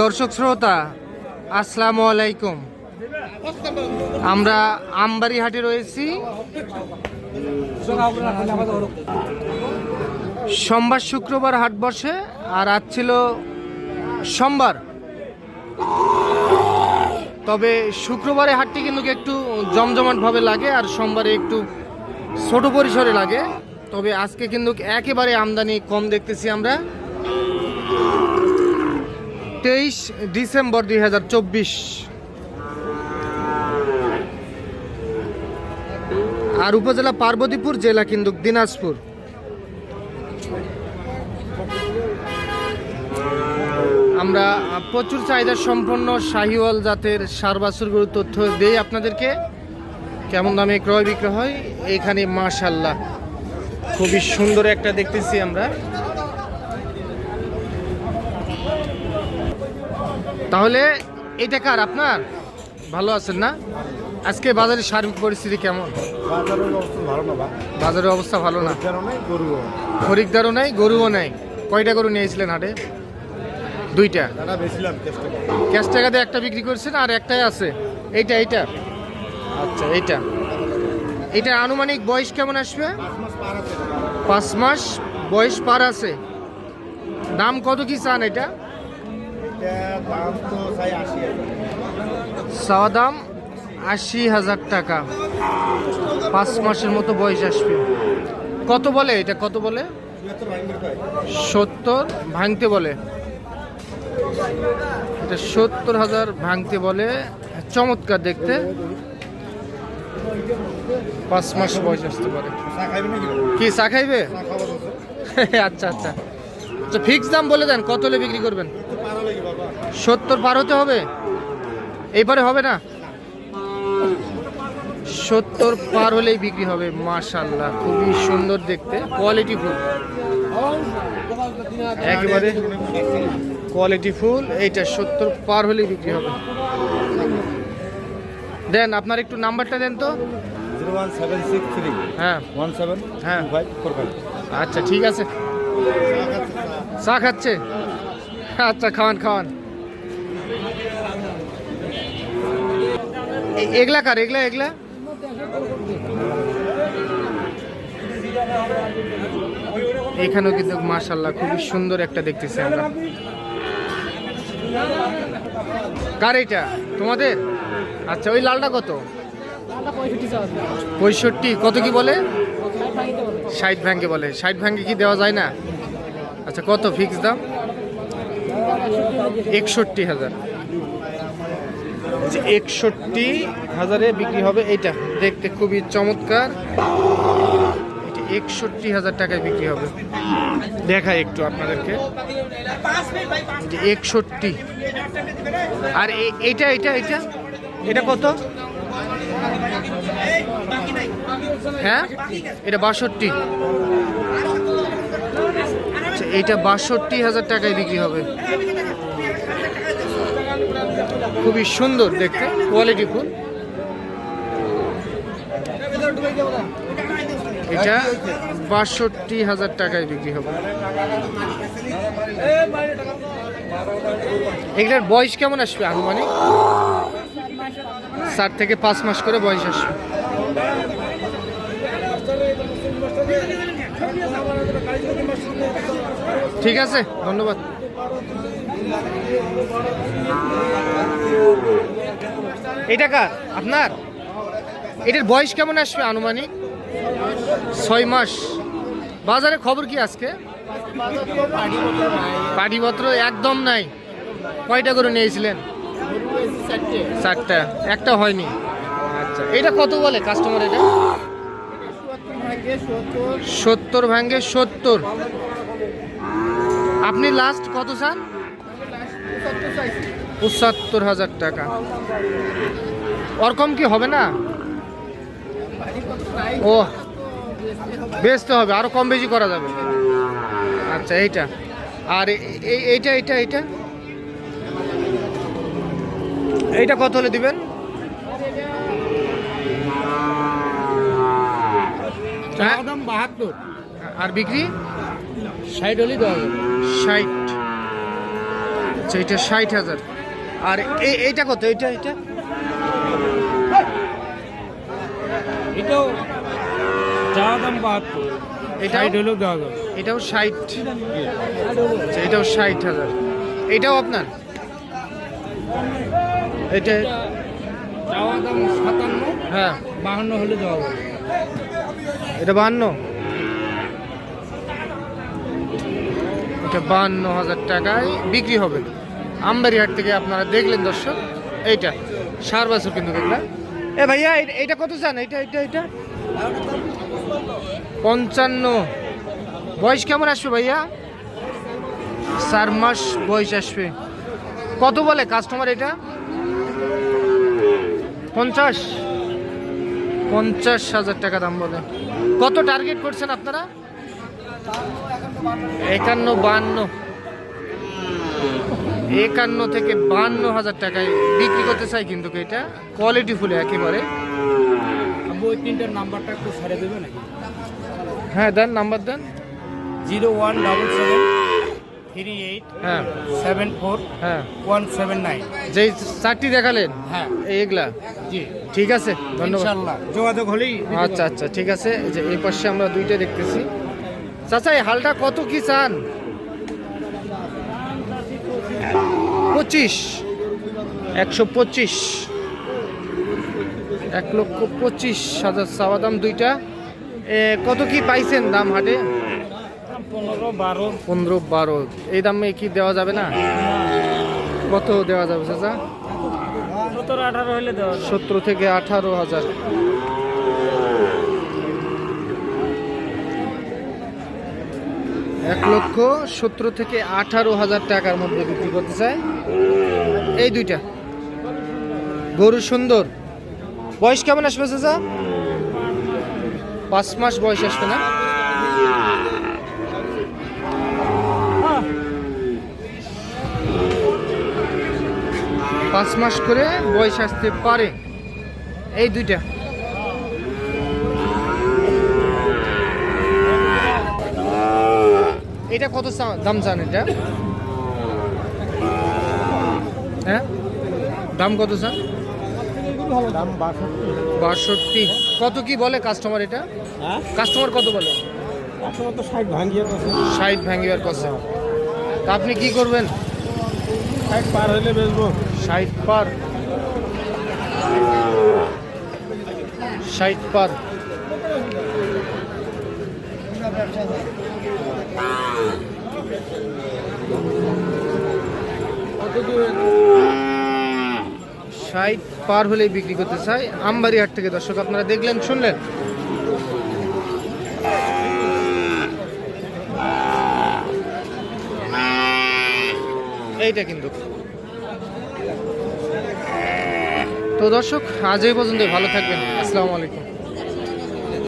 দর্শক শ্রোতা, আসসালামু আলাইকুম। আমরা আমবাড়ি হাটে রয়েছি। সোমবার শুক্রবার হাট বসে, আর আজ ছিল সোমবার। তবে শুক্রবারে হাটটি কিন্তু একটু জমজমাটভাবে লাগে, আর সোমবারে একটু ছোট পরিসরে লাগে। তবে আজকে কিন্তু একেবারে আমদানি কম দেখতেছি আমরা। তেইশ ডিসেম্বর দুই হাজার চব্বিশ। আর উপজেলা পার্বতীপুর, জেলা কিন্তু দিনাজপুর। আমরা প্রচুর চাহিদা সম্পন্ন শাহিওয়াল জাতের সার বাছুরগুলোর তথ্য দেই আপনাদেরকে। কেমন দামে ক্রয় বিক্রয় হয়, এখানে মাশাল্লাহ খুবই সুন্দর একটা দেখতেছি আমরা। তাহলে এটা কার আপনার? ভালো আছেন না? আজকে বাজারের সার্বিক পরিস্থিতি কেমন? বাজারের অবস্থা ভালো না বা বাজারের অবস্থা ভালো না? খরিদ্দারও নাই গরুও নাই। কয়টা গরু নিয়েছিলেন হাটে? দুইটা। দাদা বেছিলাম চেষ্টা করি একটা বিক্রি করছেন আর একটাই আছে। এইটা এইটা? আচ্ছা এইটা। এটা আনুমানিক বয়স কেমন আসবে? পাঁচ মাস পাঁচ মাস বয়স পার আছে। দাম কত কি চান এটা এটা দাম তো চাই আশি চাওয়া দাম আশি হাজার টাকা। পাঁচ মাসের মতো বয়স আসবে। কত বলে এটা? কত বলে? সত্তর ভাঙতে বলে। এটা সত্তর হাজার ভাঙতে বলে। চমৎকার দেখতে। পাঁচ মাস বয়স আসতে পারে। কি চা খাইবে? আচ্ছা আচ্ছা। আচ্ছা ফিক্স দাম বলে দেন কত হলে বিক্রি করবেন? সত্তর পার হতে হবে? এইবারে হবে না? সত্তর পার হলেই বিক্রি হবে মাশাল্লাহ খুবই সুন্দর দেখতে কোয়ালিটি ফুল। একেবারে কোয়ালিটি ফুল এইটা সত্তর পার হলেই বিক্রি হবে। দেন আপনার একটু নাম্বারটা দেন তো। হ্যাঁ। হ্যাঁ। আচ্ছা ঠিক আছে। চা খাচ্ছে। আচ্ছা খাওয়ান খাওয়ান এ- এগলা কার, এগলা এগলা? এখানেও কিন্তু মাশাল্লাহ খুবই সুন্দর একটা দেখতেছি আমরা। কার এটা? তোমাদের? আচ্ছা ওই লালটা কত? পঁয়ষট্টি, কত কি বলে? ষাট ভ্যাঙ্গে বলে। ষাট ভ্যাঙ্গে কি দেওয়া যায় না? আচ্ছা কত ফিক্স দাম? একষট্টি হাজার। একষট্টি হাজারে বিক্রি হবে এইটা। দেখতে খুবই চমৎকার। এটা একষট্টি হাজার টাকায় বিক্রি হবে। দেখাই একটু আপনাদেরকে। একষট্টি। আর এ- এইটা এটা এটা এটা কত? হ্যাঁ? এটা বাষট্টি। আচ্ছা, এইটা বাষট্টি হাজার টাকায় বিক্রি হবে। খুবই সুন্দর দেখতে কোয়ালিটি ফুল। এটা বাষট্টি হাজার টাকায় বিক্রি হবে। এগুলার বয়স কেমন আসবে আনুমানিক? চার থেকে পাঁচ মাস করে বয়স আসবে। ঠিক আছে, ধন্যবাদ। এটা কার? আপনার? এটার বয়স কেমন আসবে আনুমানিক? ছয় মাস। বাজারে খবর কি আজকে? পাটিপত্র একদম নাই। কয়টা করে নিয়েছিলেন? চারটা। একটা হয়নি। আচ্ছা এটা কত বলে কাস্টমার এটা? সত্তর ভাঙ্গে সত্তর। আপনি লাস্ট কত চান? পঁচাত্তর হাজার টাকা। ওরকম কি হবে না? ও বেচতে হবে আরও কম বেশি করা যাবে। আচ্ছা এইটা। আর এই এইটা এইটা এইটা? এইটা কত হলে দিবেন? বাহাত্তর। আর বিক্রি? ষাট হলেই দেওয়া যাবে। ষাট। আচ্ছা এটা ষাট হাজার। আর এই- এইটা কত? এইটা এইটা? এটাও চাওয়া দাম বাহাত্তর। এটাও? ষাট হলেও দেওয়া এটাও ষাট। আচ্ছা এটাও ষাট হাজার। এটাও আপনার? এটা? চাওয়া দাম সাতান্ন হ্যাঁ। বাহান্ন হলে দেওয়া এটা বাহান্ন? এটা বাহান্ন হাজার টাকায় বিক্রি হবে। আমবাড়িহাট থেকে আপনারা দেখলেন দর্শক, এইটা। সার বছর কিন্তু দেখলাম। এ ভাইয়া এইটা কত চান? এইটা এইটা এইটা? পঞ্চান্ন। বয়স কেমন আসবে ভাইয়া? চার মাস বয়স আসবে। কত বলে কাস্টমার এটা? পঞ্চাশ। পঞ্চাশ হাজার টাকা দাম বলে। কত টার্গেট করছেন আপনারা? একান্ন বান্ন। একান্ন থেকে বান্ন হাজার টাকায় বিক্রি করতে চাই কিন্তু এটা। কোয়ালিটি ফুলে একেবারে। ওই তিনটার নাম্বারটা একটু সারে দেবে নাকি? হ্যাঁ দেন নাম্বার দেন। Zero one double seven three eight হ্যাঁ। সেভেন ফোর হ্যাঁ। One seven nine. যেই চারটি দেখালেন? হ্যাঁ। এই এগুলা জি। ঠিক আছে ধন্যবাদ। যোগাযোগ হলেই আচ্ছা আচ্ছা ঠিক আছে। যে এই পাশে আমরা দুইটা দেখতেছি। চাচা এই হালটা কত কি চান? পঁচিশ। একশো পঁচিশ। এক লক্ষ পঁচিশ হাজার চাওয়া দাম দুইটা। কত কি পাইছেন দাম হাটে? পনেরো বারো। পনেরো বারো এই দামে কি দেওয়া যাবে না? কত দেওয়া যাবে চাচা? সতেরো আঠারো হলে দেওয়া সতেরো থেকে আঠারো হাজার। এক লক্ষ সতেরো থেকে আঠারো হাজার টাকার মধ্যে বিক্রি করতে চায়। এই দুইটা। গরু সুন্দর। বয়স কেমন আসবে চাচা? পাঁচ মাস বয়স আসবে না? পাঁচ মাস করে বয়স আসতে পারে। এই দুইটা। এটা কত দাম চান এটা? হ্যাঁ? দাম কত চান দাম বাষট্টি। কত কি বলে কাস্টমার এটা? হ্যাঁ? কাস্টমার কত বলে? ষাট ভাঙিবার কথা তা আপনি কি করবেন? ষাট পার হইলে বেচবো। ষাট পার। ষাট পার। ষাট পার হলেই বিক্রি করতে চাই। আমবাড়ি হাট থেকে দর্শক আপনারা দেখলেন, শুনলেন? এইটা কিন্তু। তো দর্শক, আজ এই পর্যন্ত ভালো থাকবেন। আসসালামু আলাইকুম।